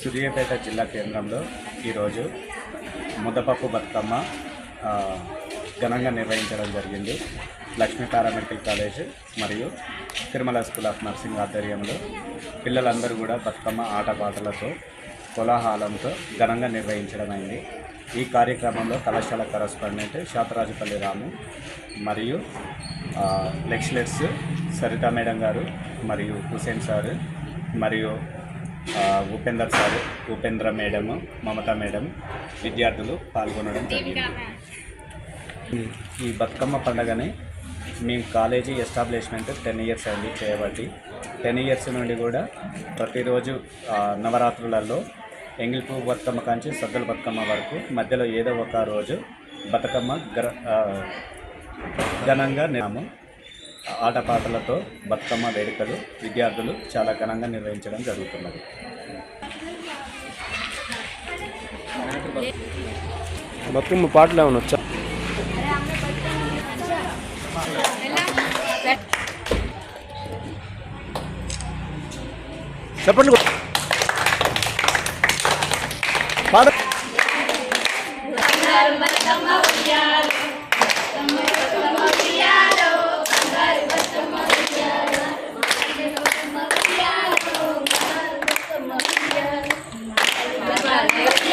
సూర్యాపేట జిల్లా కేంద్రంలో ఈరోజు ముద్దపప్పు బతుకమ్మ ఘనంగా నిర్వహించడం జరిగింది. లక్ష్మీ పారామెడికల్ కాలేజ్ మరియు తిరుమల స్కూల్ ఆఫ్ నర్సింగ్ ఆధ్వర్యంలో పిల్లలందరూ కూడా బతుకమ్మ ఆటపాటలతో కోలాహలంతో ఘనంగా నిర్వహించడం అయింది. ఈ కార్యక్రమంలో కళాశాల కరస్పాండెంట్ శాతరాజుపల్లి రాము మరియు లెక్చరర్స్ సరిత మేడం గారు మరియు హుసేన్ సార్ మరియు Upendra sir Upendra madam Mamata madam విద్యార్థులు పాల్గొనడం జరిగింది. ఈ బతుకమ్మ పండుగని మేము కాలేజీ ఎస్టాబ్లిష్మెంట్ టెన్ ఇయర్స్ అయింది చేయబట్టి. టెన్ ఇయర్స్ నుండి కూడా ప్రతిరోజు నవరాత్రులలో ఎంగిల్పు బతుకమ్మ కాంచి సద్దుల బతుకమ్మ వరకు మధ్యలో ఏదో ఒక రోజు బతుకమ్మ ఘనంగా మేము ఆటపాటలతో బతుకమ్మ వేడుకలు విద్యార్థులు చాలా ఘనంగా నిర్వహించడం జరుగుతున్నది. బతుకమ్మ పాటలు ఏమైనా వచ్చా? చెప్పండి. పాట Thank you.